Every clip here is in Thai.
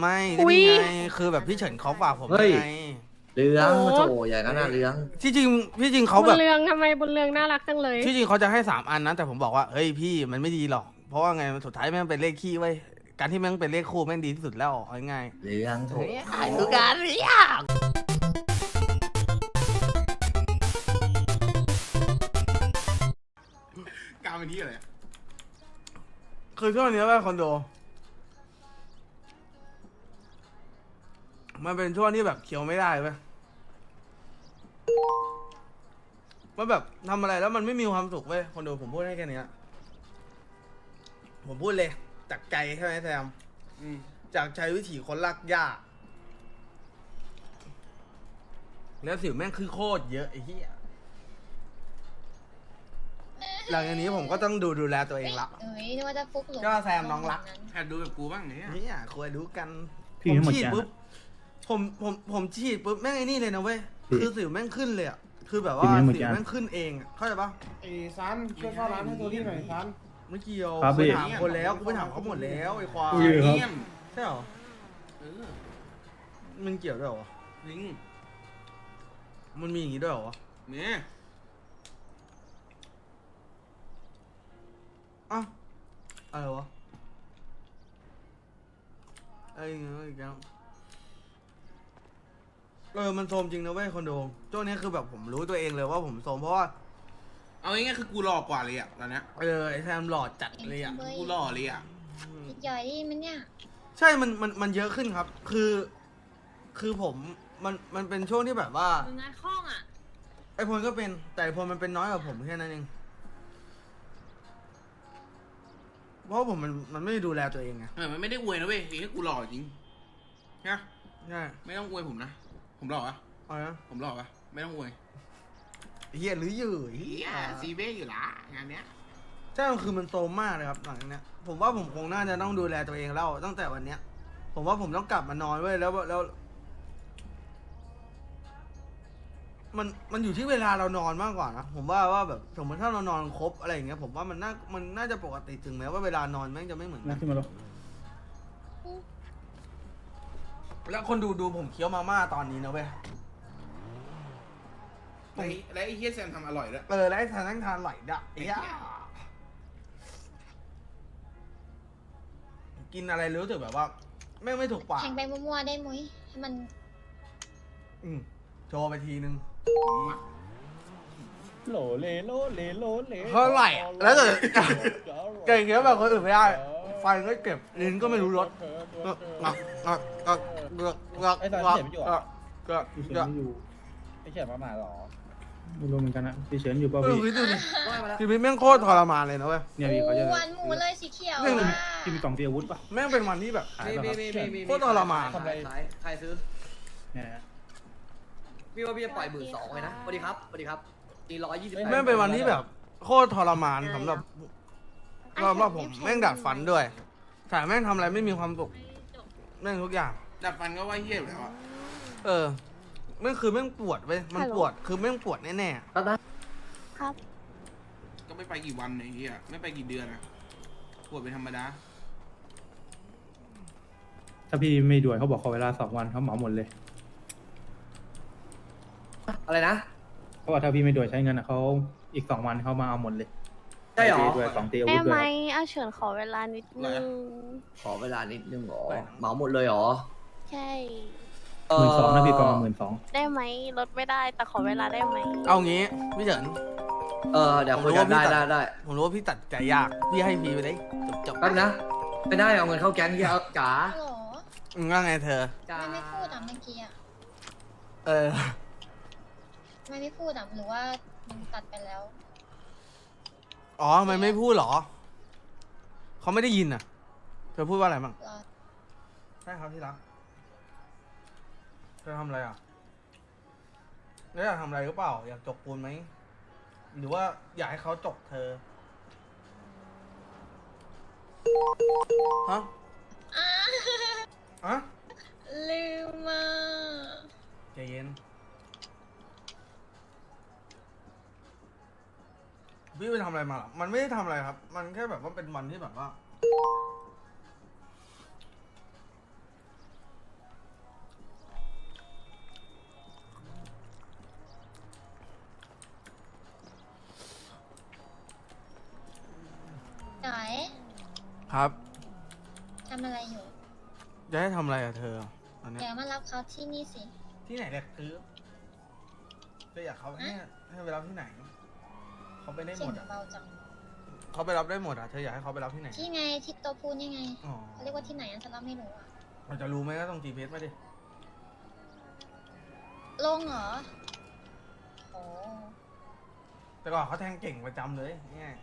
ไม่อุ๊ก็ยนี่ไงคือแบบพี่เฉินเขาฝากผมเฮ้ย ไงเรืองโอ้ โถอย่างนั้นน่ะเรือง ที่จริงพี่จริงเขาบุแบญบ เรืองทำไมบุญเรืองน่ารักจังเลย ที่จริงเขาจะให้สามอันนะแต่ผมบอกว่าเฮ้ยพี่มันไม่ดีหรอก เพราะว่าไงสุดท้ายแม่งเป็นเลขขี้ไว้ยการที่แม่งเป็นเลขคู่แม่งดีที่สุดแล้วเอาง่ายเรืองโถขายทุกการเรียกาวเป็นที่อะไรอะคือช่วงนี้ว่าคอนโด มันเป็นช่วงที่แบบเคี้ยวไม่ได้เว้ยมันแบบทำอะไรแล้วมันไม่มีความสุขเว้ยคอนโดผมพูดให้แค่เนี้ยผมพูดเลย จากใจใช่ไหมแซมอืมจากใช้วิถีคนรักหญ้าแล้วสิวแม่งคือโคตรเยอะไอ้เหี้ยหลังจากนี้ผมก็ต้องดูดูแลตัวเองละเอ้ยนึกว่าจะฟุกหลงก็แซมน้องรักหัดดูแบบกูบ้างเนี่ยเฮียควรรู้กันพี่ผมไม่หมดฉีดยาปุ๊บ ผมผมผมฉีดปุ๊บแม่งไอ้นี่เลยนะเว้ยพี่คือสิวแม่งขึ้นเลยอะ คือแบบพี่ว่าไม่หมดสิวยาแม่งขึ้นเองอะเข้าใจปะไอ้ซันช่วยเข้าร้านให้ตัวที่หน่อยซันไม่เกี่ยวครับกูไปพี่ถามคนแล้วกูไปถามเขาหมดแล้วไอ้ควายอุ้ยครับเยี่ยมใช่เหรอเออมันเกี่ยวด้วยเหรอลิงมันมีอย่างงี้ด้วยเหรอเนี่ยอ้าวอะไรวะไอ้เงี้ยอีกแล้ว เออมันโซมจริงนะเว้ยคอนโดช่วงนี้คือแบบผมรู้ตัวเองเลยว่าผมโซมเพราะว่าเอาง่ายๆคือกูหล่อกว่าเลยอะตอนเนี้ยเออไอ้แซมหลอดจัดเลยอะกูหล่อเลยอะอีกย่อยได้ยินไหมันเนี่ยใช่มันมันมันเยอะขึ้นครับ คือ คือผมมันมันเป็นช่วงที่แบบว่า มึงไงข้องอะไอพลก็เป็นแต่ไอพลมันเป็นน้อยกว่าผมแค่นั้นเองเพราะว่าผมมันมันไม่ได้ดูแลตัวเองไงเออมันไม่ได้อวยนะเว้ยไอ้แค่กูหล่อจริงนะใช่ไม่ต้องอวยผมนะ ผมหล่อปะเอานะผมหล่อปะไม่ต้องอวยเฮียหรืออยู่เฮีเฮียยซีเบ้อยู่ละงานเนี้ยใช่มันคือมันโตมมากเลยครับหลังจากเนี้ยผมว่าผมคงน่าจะต้องดูแลตัวเองแล้วตั้งแต่วันเนี้ย ผมว่าผมต้องกลับมานอนเว้ยแล้วแล้ว มันมันอยู่ที่เวลาเรานอนมากกว่านะผมว่าว่าแบบสมมติถ้าเรานอนครบอะไรอย่างเงี้ยผมว่ามันน่ามันน่าจะปกติถึงแม้ว่าเวลานอนแม่งจะไม่เหมือนกันั่นงขึ้นมาลง แล้วคนดูดูผมเคี้ยวมาม่าตอนนี้นะเว้ย ไอ้แล้วไอ้เฮียแซมทำอร่อยด้วยเออแล้วไอ้ทานนั่งทานไหลดะไอ้ย่ากินอะไรรู้สึกแบบว่าแม่งไม่ถูกปากแทงไปมั่วๆได้มุ้ยให้มันอืมโชว์ไปทีนึงโหลเลโลเลโลเลเท่าไหร่อะแล้วแต่ เก่งเงี้ยแบบคนอื่นไม่ได้ ไฟก็เก็บลิ้นก็ไม่รู้รสก็งักงักงักงักงักไอ้สารงักเขียนไม่อยู่งัอะกงักพี่เฉิงันกอยู่ไอ้เขียนมาหมาหรอไม่รู้เหมือนกันนะพี่เฉินอยู่ป่ะเออพี่คิดดูดิชีวิตแม่งโคตรทรมานเลยนะเว้ยเนี่ยพี่เขาจะหวานหมูเลยสีเขียวเรื่องอะพี่มีกล่องตีอาวุธป่ะแม่งเป็นวันที่แบบขายป่ะครับเฉินโคตรทรมานทำไรใครซื้อเนี่ยพี่ว่าพี่จะปล่อยหมื่นสองเลยนะสวัสดีครับสวัสดีครับตีร้อยยี่สิบแม่งเป็นวันที่แบบโคตรทรมานสำหรับ สำหรับผมแม่งดัดฟันด้วยแต่แม่งทำอะไรไม่มีความสุขแม่งทุกอย่าง ดับฟันก็ว่าเฮียอยู่แล้วอะเออแม่งคือแม่งปวดเว้ยมันฮัลโหล ปวดคือแม่งปวดแน่ครับ ก็ไม่ไปกี่วันไอ้เฮียไม่ไปกี่เดือนอะปวดเป็นธรรมดา ถ้าพี่ไม่ด่วนเขาบอกขอเวลาสองวันเขาเหมาหมดเลยอะไรนะ เขาบอกถ้าพี่ไม่ด่วนใช้เงินอะเขาอีกสองวันเขามาเอาหมดเลย ใช่หรอตีด้วยกล่องตีอาวุได้ธด้ไหมวยอาเฉินขอเวลานิดนึง ขอเวลานิดนึงเหรอเหมาหมดเลยเหรอใช่ หมื่นสองนะพี่กล่องหมื่นสองได้ไหมลดไม่ได้แต่ขอเวลาได้ไหมๆเอางี้พี่เฉิน เออเดี๋ยวคุยกันได้ได้ได้ผมรู้ว่าพี่ตัดใจยาก พี่ให้พี่ไปเลยจบจบแป๊บนะ ไม่ได้เอาเงินเข้าแก๊งที่เอาจ๋าฮัลโหลอืมว่าไงเธอ จ๋าทำไมไม่พูดอะเมื่อกี้อะเออทำไมไม่พูดอะหรือว่ามันตัดไปแล้ว อ๋อทำไมันไม่พูดเหรอ เขาไม่ได้ยินอะ เธอพูดว่าอะไรบ้างรอใช่ครับที่รัก เธอทำอะไรอะแล้วอยากทำอะไรหรือเปล่า อยากจกปูนไหม หรือว่าอยากให้เขาจกเธอ ฮะอะอะลืมอะใจเย็น พี่ไปทำอะไรมาหรอมันไม่ได้ทำอะไรครับ มันแค่แบบว่าเป็นวันที่แบบว่า ไหนครับ ทำอะไรอยู่จะให้ทำอะไรอะเธออันเนี้ยเดี๋ยวมารับเขาที่นี่สิ ที่ไหนเด็กคือจะออยากเขาเนี่ยให้ไปรับที่ไหน เขาไปได้หเสีมยงดอะเบาจัง เขาไปรับได้หมดอะเธออยากให้เขาไปรับที่ไหนที่ไงที่โตะพูนยังไงอ๋อเขาเรียกว่าที่ไหนอะฉันรับไม่รู้อะเราจะรู้ไหมก็ต้อง GPS มาดิลงเหรอโอ้แต่ก่อนเขาแทงเก่งประจำเลยง่าย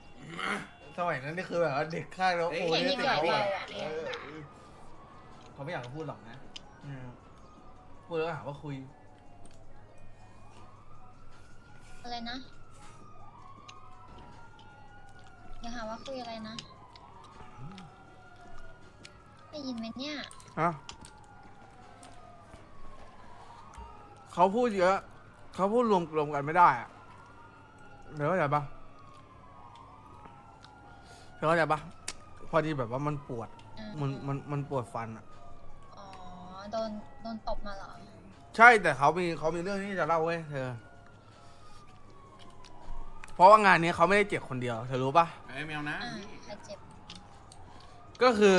สมัยนั้นนี่คือแบบว่าเด็กค่ายแล้วโอ้ยเห็นนี่ที่ติดใหญ่เขาเลอะยอะเออเขาไม่อยากจะพูดหรอกนะอืมพูดแล้วก็หาว่าคุยอะไรนะ อย่าหาว่าคุยอะไรนะ ได้ยินไหมเนี่ยฮะเขาพูดเยอะ เขาพูดรวมรวมกันไม่ได้อะเดี๋ยวเข้าใจปะเดี๋ยวเข้าใจปะพอดีแบบว่ามันปวดอ่ามันมันมันปวดฟันอะอ๋อ โดน โดนตบมาเหรอ ใช่แต่เขามีเขามีเรื่องที่จะเล่าเว้ยเธอ เพราะว่างานนี้เขาไม่ได้เจ็บคนเดียว เธอรู้ปะ ไอ้แมวนะอ่าใครเจ็บก็คือ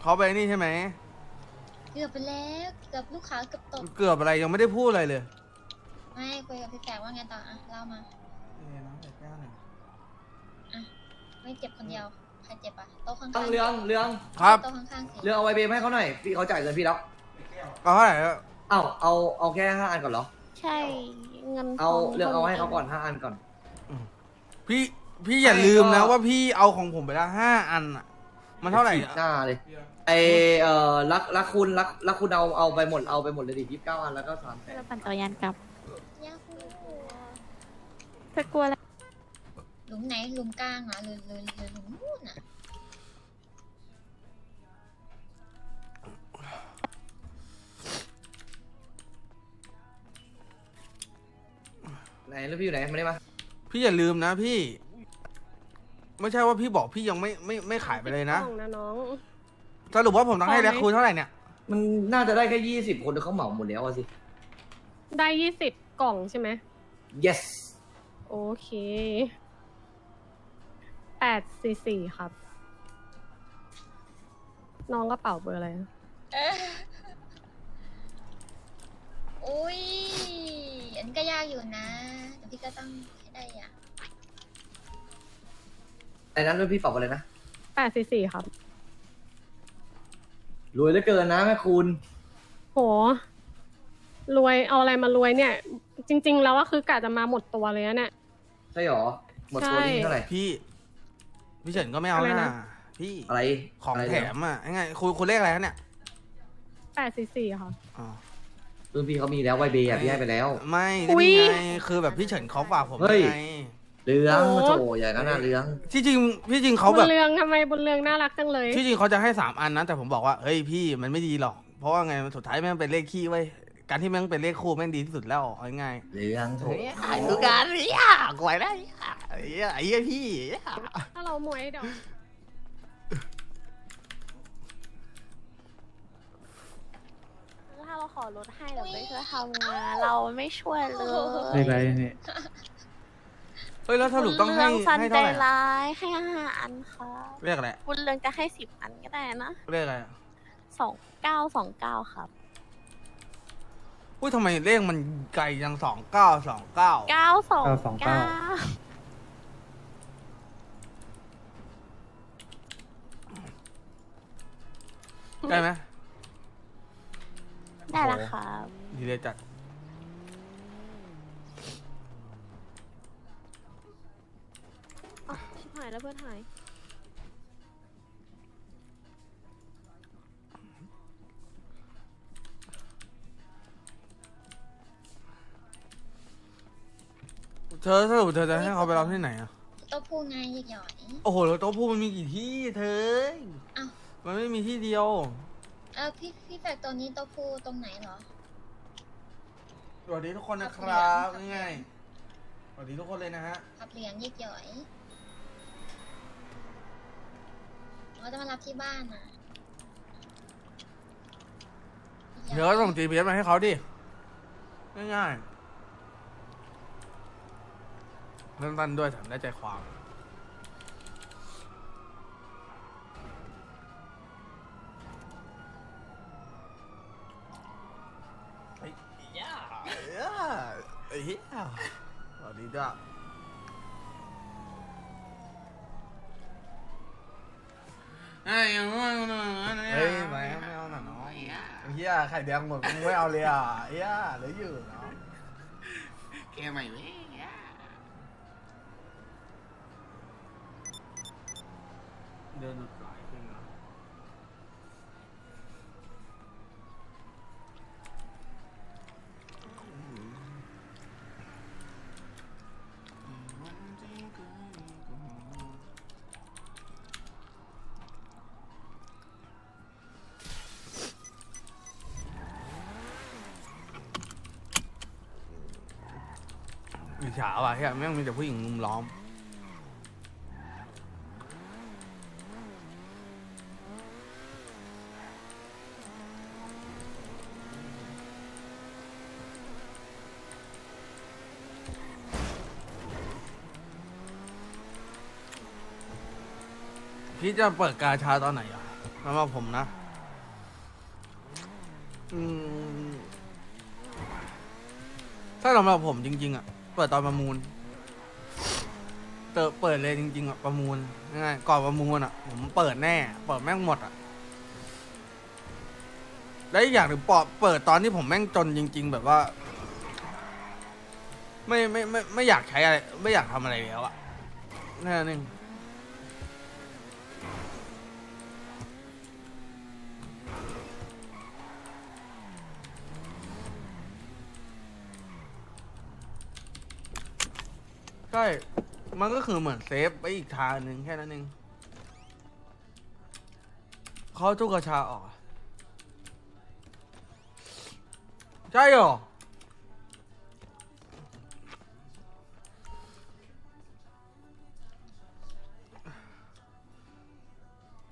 เขาไปนี่ใช่ไหม เกือบไปแล้วเกือบลูกค้าเกือบตบเกือบอะไรยังไม่ได้พูดอะไรเลยไม่คุยกับพี่แฝกว่าไงต่ออะเล่ามาไม่เจ็บคนเดียวใครเจ็บอะโต๊ะข้างต้องๆเรื่องเรื่องครับโต๊ะข้างๆสิเรื่องเอาไวเบมให้เขาหน่อยพี่เขาจ่ายเงินพี่แล้วเอาเท่าไหร่แล้วเอ้าเอาเอาแค่ห้าอันก่อนเหรอใช่เงินเอาทเรื่องเอาให้เขาก่อนห้าอันก่อนพี่ พี่อย่าลืมนะว่าพี่เอาของผมไปแล้วห้าอันอะมันเท่าไหร่ฉีดหน้าเลยไอเอ่อรักรักคุณรักรักคุณเอาเอาไปหมดเอาไปหมดเลยดิยี่สิบเก้าอันแล้วก็สามเราปั่นจักรยานกลับยาฮูเธอกลัวอะไรหลุมไหนหลุมกลางเหรอหรือหรือหรือหลุมนู่นอะไหนแล้วพี่อยู่ไหนมาได้มาพี่อย่าลืมนะพี่ ไม่ใช่ว่าพี่บอกพี่ยังไม่ไม่ไม่ขายไปเลยนะกล่องนะน้อง สรุปว่าผมต้องให้พอไหมแลกคูณเท่าไหร่เนี่ยมันน่าจะได้แค่ยี่สิบคนเขาเหมาหมดแล้วอะสิ ได้ยี่สิบกล่องใช่ไหม yes โอเคแปดสี่สี่ครับ น้องกระเป๋าเบอร์อะไรนะเอ๊ะอุ้ย อันนก็ยากอยู่นะ แต่พี่ก็ต้องให้ได้อะ ไอ้นั้นด้วยพี่ฝากอะไรนะ แปดสี่สี่ครับ รวยเหลือเกินนะแม่คุณ โห รวยเอาอะไรมารวยเนี่ย จริง ๆ แล้วก็คือกะจะมาหมดตัวเลยนะเนี่ย ใช่หรอ หมดตัวนี้ใช่เท่าไหร่ พี่พี่เฉินก็ไม่เอาอะไรนะ นะ พี่อะไรของะไรแถมอะยังไงคุณคุณเลขอะไรคะเนี่ยแปดสี่สี่ค่ะอ๋อรุ่นพี่เขามีแล้วไวเบย์อะพี่ให้ไปแล้ว ไม่อุ๊ก็ยนี่ไงคือแบบพี่เฉินเขาฝากผมเฮ้ย ไง เรื่องโอ้โถอย่างนั้นน่ะเรื่อง ที่จริงพี่จริงเขาบุแบญบ เรืองทำไมบุญเรืองน่ารักจังเลย ที่จริงเขาจะให้สามอันนะแต่ผมบอกว่าเฮ้ยพี่มันไม่ดีหรอก เพราะว่าไงสุดท้ายแม่งเป็นเลขขี้ไว้ยการที่แม่งเป็นเลขคู่แม่งดีที่สุดแล้วเอาง่ายเรื่องโถๆขายคือการเนี่ยกวยได้ไอ้เหี้ยไอ้เหี้ยพี่ถ้าเรามวยเดี๋ยวถ้าเราขอลดให้เราไม่ช่วยทำงานเราไม่ช่วยเลยเลขอะไรเนี่ย เฮ้ยแล้วสรุปต้องให้บุญเรืซันให้ใจเท่าไหร่อะร้ายให้ห้าอันค่ะเรียกอะไรบุญเรืองจะให้สิบอันก็ได้นะเรียกอะไรอะสองเก้าสองเก้าครับอุ้ยทำไมเลขมันไกลยังสองเก้าสองเก้าเก้าสองเก้าได้ไหมได้ละครับดีเลยจัด อ่ะชิบหายแล้วเพื่อนหาย เธอสรุปเธอจะให้เขาไปรับที่ไหนอะโต๊ะพูนไงหยิกหย่อยโอ้โหแล้วโต๊ะพูมันมีกี่ที่เธอ อ้าวมันไม่มีที่เดียวเออพี่พี่แฝกตัวนี้โต๊ะพูตรงไหนเหรอ สวัสดีทุกคนนะครับง่ายๆสวัสดีทุกคนเลยนะฮะพับเหรียญหยิกหย่อย เขาจะมารับที่บ้านนะเดี๋ยวก็ส่ง GPS มาให้เขาดิ ง่ายๆเริ่มต้นด้วยถามได้ใจความ ไอ้เหี้ยไอ้เหี้ยสวัสดีจ้ะ ไอ้ยังว่าเฮ้ยไม่ไม่เอาหน่ะน้องเฮียไข่แดงหมดมึงไม่เอาเลยอะเฮียเหลืออยู่เนาะแกใหม่เว้ยเดินาว่ะเฮียแม่งมีแต่ผู้หญิงลุมล้อม พี่จะเปิดกาชาตอนไหนอะสำหรับผมนะ อืม ถ้าสำหรับผมจริง ๆ อะ เปิดตอนประมูล เติเปิดเลยจริงๆอะประมูลง่ายๆก่อนประมูลอะผมเปิดแน่ เปิดแม่งหมดอะแล้วอีกอย่างหนึ่งปอเปิดตอนที่ผมแม่งจนจริง ๆ แบบว่า ไม่ไม่ไม่ไม่อยากใช้อะไร ไม่อยากทำอะไรแล้วอะแค่นั้นเอง ช่ มันก็คือเหมือนเซฟไปอีกทางหนึ่งแค่นั้นเองเขาทุกกระชาออกอะใช่เหรอ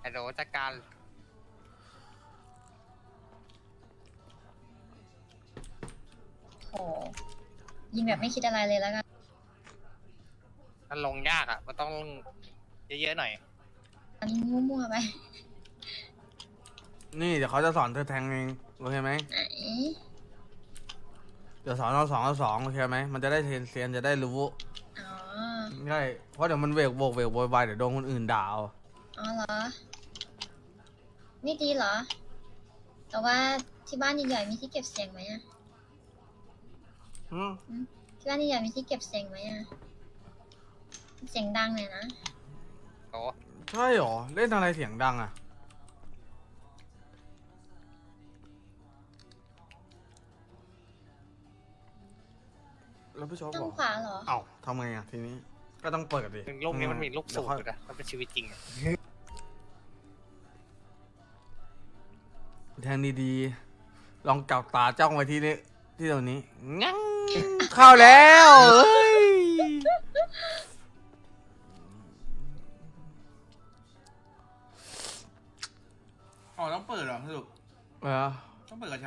ไอ้โดจัดการโหยิงแบบไม่คิดอะไรเลยแล้วกัน มันลงยากอะ มันต้องเยอะๆหน่อย อันนี้มั่วๆไปนี่เดี๋ยวเขาจะสอนเธอแทงเองโอเคไหมไหนเดี๋ยวสอนเราสองเราสองโอเคไหมมันจะได้เทรนเซียนจะได้รู้อ๋อ ใช่เพราะเดี๋ยวมันเวกโวกเวกโวยวายเดี๋ยวโดนคนอื่นด่าเอาอ๋อเหรอ นี่ดีเหรอ แต่ว่าที่บ้านใหญ่ๆมีที่เก็บเสียงไหมอะอืมที่บ้านใหญ่ๆมีที่เก็บเสียงไหมอะ เสียงดังเลยนะ โอ้ใช่เหรอ เล่นอะไรเสียงดังอะ แล้วพี่ชอบต้บอองกขวาเหรอ เอ้าทำไงอะทีนี้ ก็ต้องเปิดดิถึงลูกนี้มันมีลูกสูตรเดี๋ยวค่อยนะมันเป็นชีวิตจริงอะแทงดีๆ ลองจับตาจ้องไว้ที่นี่ที่ตรงนี้งั้งเข้าแล้วเอ้ยอ๋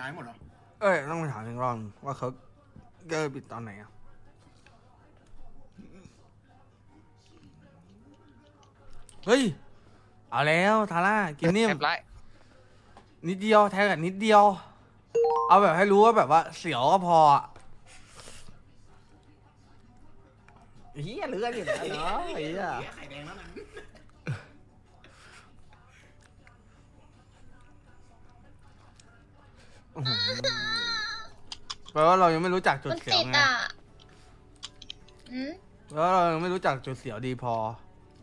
ายหมดเหรอ เอ้ยต้องไปถามถึงรอนงว่าเขาเกิดปิดตอนไหนอะเฮ้ย เอาแล้วทาร่ากินนิ่มเรียบร้อยนิดเดียวแทงกันนิดเดียว เอาแบบให้รู้ว่าแบบว่า เสียวก็พออะเฮียเหลืออยู่นะเนาะไอ้เหี้ยไข่แดงแล้วนั้น อื้อหือ แปลว่าเรายังไม่รู้จักจุดมันเสียวติดไงอะอืมแปลว่าเรายังไม่รู้จักจุดเสียวดีพอ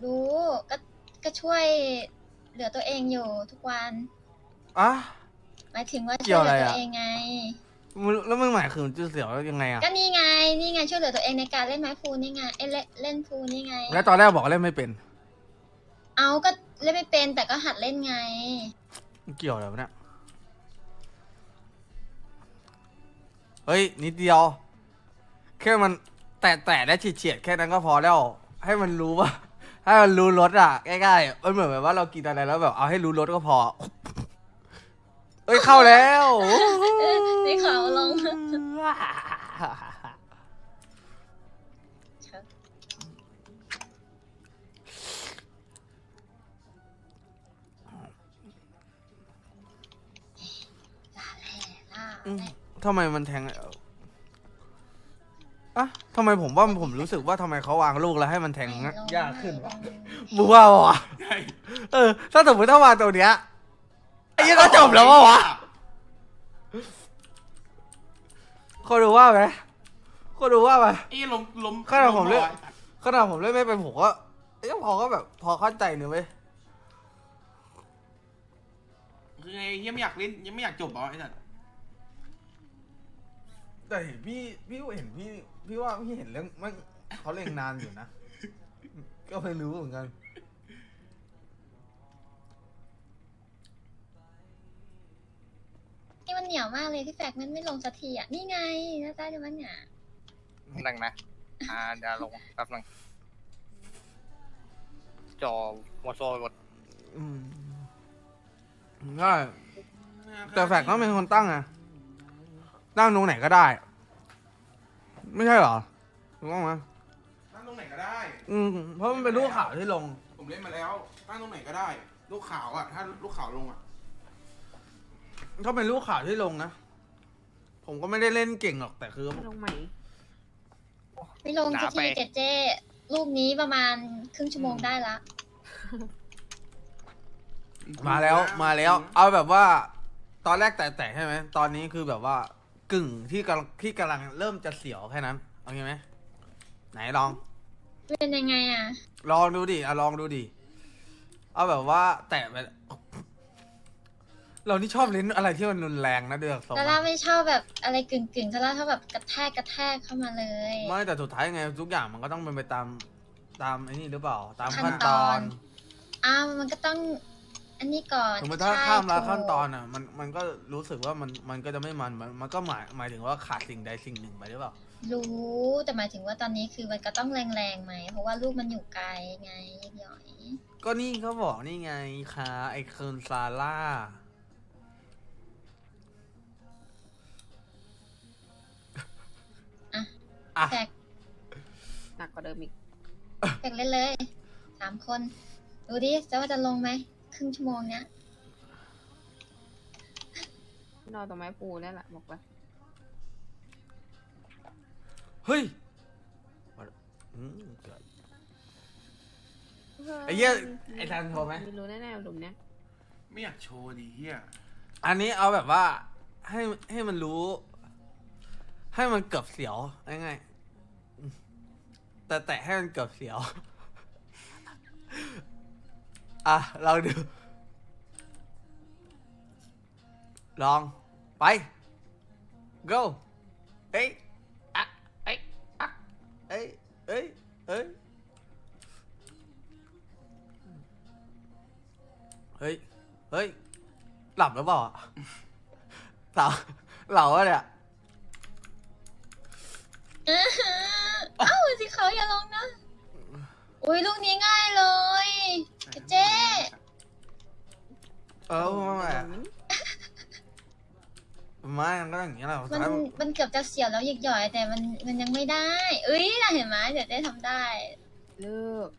รู้ก็ก็ช่วยเหลือตัวเองอยู่ทุกวัน อะ หมายถึงว่าเกี่ช่ยววยเหอะไรลืออะตัวเองไง มึงแล้วมึงหมายคือจุดเสียวยังไงอะก็นี่ไง นี่ไงช่วยเหลือตัวเองในการเล่นไม้ฟูนี่ไงเอ้ยเล่นเล่นฟูนี่ไง แล้วตอนแรกบอกว่าเล่นไม่เป็น เอาก็เล่นไม่เป็นแต่ก็หัดเล่นไง เกี่ยวอะไรวะเนี่ย เฮ้ย นิดเดียว แค่มันแตะแตะและเฉียดๆแค่นั้นก็พอแล้ว ให้มันรู้ว่า ให้มันรู้รสอะง่ายๆมันเหมือนแบบว่าเรากินอะไรแล้วแบบเอาให้รู้รสก็พอ เอ้ยเข้าแล้วนี่เขาลงลาแหล่ลาอืมแหล่ ทำไมมันแทงอะทำไมผมว่าผมรู้สึกว่าทำไมเขาวางลูกแล้วให้มันแทงไหนลองยากขึ้นวะลองมึงว่าปะวะใช่เออ ถ้าสมมติถ้าวางตัวเนี้ยไอ้เหี้ยังก็จบแล้ววะวะคนดูว่าไหมคนดูว่าไหมไอ้ล้มล้มขนาดผมเล่นล้บ่อยขนาดผมเล่นไม่เป็นผมก็เอ้ยพอก็แบบ พอเข้าใจเนื้อเว้ยคือไงเฮียไม่อยากเล่นยังไม่อยากจบเหรอไอ้สัตว์ แต่เห็นพี่พี่เห็นพี่พี่ว่าพี่เห็นเรื่องมันเขาเล่นนานอยู่นะ ก็ไม่รู้เหมือนกัน นี่มันเหนียวมากเลยพี่แฟกมันไม่ลงสักทีอะ นี่ไงน่าจะได้มันเนี่ยหนึ่งนะ อ่าเดี๋ยวลงแป๊บหนึงจอมัวโซกดอืมใช่แต่แฟกต้องเป็นคนตั้งไง ตั้งตรงไหนก็ได้ ไม่ใช่เหรอถูกต้องไหมตั้งตรงไหนก็ได้ อืมเพราะมันเป็นรูปข่าวที่ลง ผมเล่นมาแล้ว ตั้งตรงไหนก็ได้ลูกขาวอะ ถ้าลูกขาวลงอะถ้าเป็นรูปข่าวที่ลงนะ ผมก็ไม่ได้เล่นเก่งหรอกแต่คือ ลงใหม่ ไม่ลงสักทีเจเจลูกนี้ประมาณครึ่งชั่วโมงได้ละ มาแล้วมาแล้ว เอาแบบว่า ตอนแรกแตะๆใช่ไหมตอนนี้คือแบบว่า กึ่งที่กำลังที่กำลังเริ่มจะเสียวแค่นั้นโอเคไหมไหนลอง เป็นยังไงอะ ลองดูดิอะลองดูดิเอาแบบว่า แตะไปเรานี่ชอบเล่นอะไรที่มันรุนแรงนะเดือกสองซาร่าไม่ชอบแบบอะไรกึ่งกึ่งๆซาร่าชอบแบบกระแทกกระแทกเข้ามาเลย ไม่แต่สุดท้ายไง ทุกอย่างมันก็ต้องเป็นไปตามตามไอ้นี่หรือเปล่า ตามขั้ขั้นนตตออนนอ้าวมันก็ต้อง อันนี้ก่อนสมมติถ้าใช่ข้ามละถูกขั้นตอนอะมันมันก็รู้สึกว่ามันมันก็จะไม่มันมันมันก็หมายหมายถึงว่าขาดสิ่งใดสิ่งหนึ่งไปหรือเปล่ารู้แต่หมายถึงว่าตอนนี้คือมันก็ต้องแรงๆไหม เพราะว่าลูกมันอยู่ไกลไงหย่อยก็นี่เขาบอกนี่ไงคะไอเคิร์นซาร่าอะแฟกหนักกว่าเดิมอีกแฟกเล่นเลยสามคน ดูดิจะว่าจะลงไหม ครึ่งชั่วโมงเนี้ยนอนต่อไม้ปูนี่แหละบอกเลยเฮ้ยอืมเกิด ไอ้เหี้ยไอ้ทันโทรไหมไม่รู้แน่ๆหลุมเนี้ยไม่อยากโชว์ดิเฮียอันนี้เอาแบบว่า ให้ให้มันรู้ ให้มันเกือบเสียวง่ายๆอืมแต่แตะให้มันเกือบเสียว อะลองดู ลอง ไป go เอ้ยอะเอ้ยอะเอ้ยเอ้ยเอ้ยเฮ้ย เฮ้ย หลับหรือเปล่าอะหลับหลับวเนี่ย อื้อหือเอ้าสิเขาอย่าลงนะ อุ้ยลูกนี้ง่ายเลย เจ๊เออไม่ไม่ไม่มันก็อย่างนี้แหละมันสุดท้ายมันเกือบจะเสียวแล้วหยิกหย่อย แต่มันมันยังไม่ได้ เอ้ยน่ะเห็นไหมเดี๋ยวเจ๊ทำได้เลิก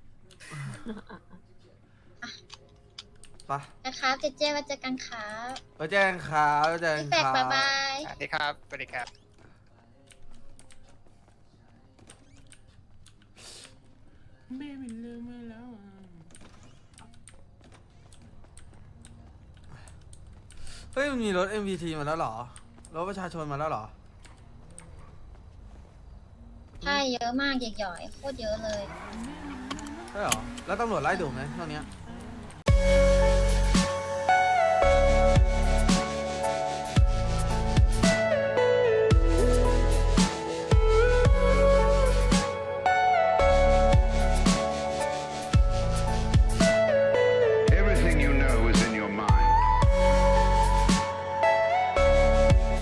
ไปนะครับเจ๊เจ๊ว่าเจอกันครับไปแจ้งข่าวไปแจ้งพี่แฟกข่าวบ๊ายบายสวัสดีครับสวัสดีครับไม่เป็นเรื่องไม่แล้ว เฮ้ยมันมีรถ MVT มาแล้วเหรอ รถประชาชนมาแล้วเหรอ ใช่เยอะมากหยิกหย่อยโคตรเยอะเลย ใช่เหรอ แล้วตำรวจไล่ดูไหมเท่านี้ย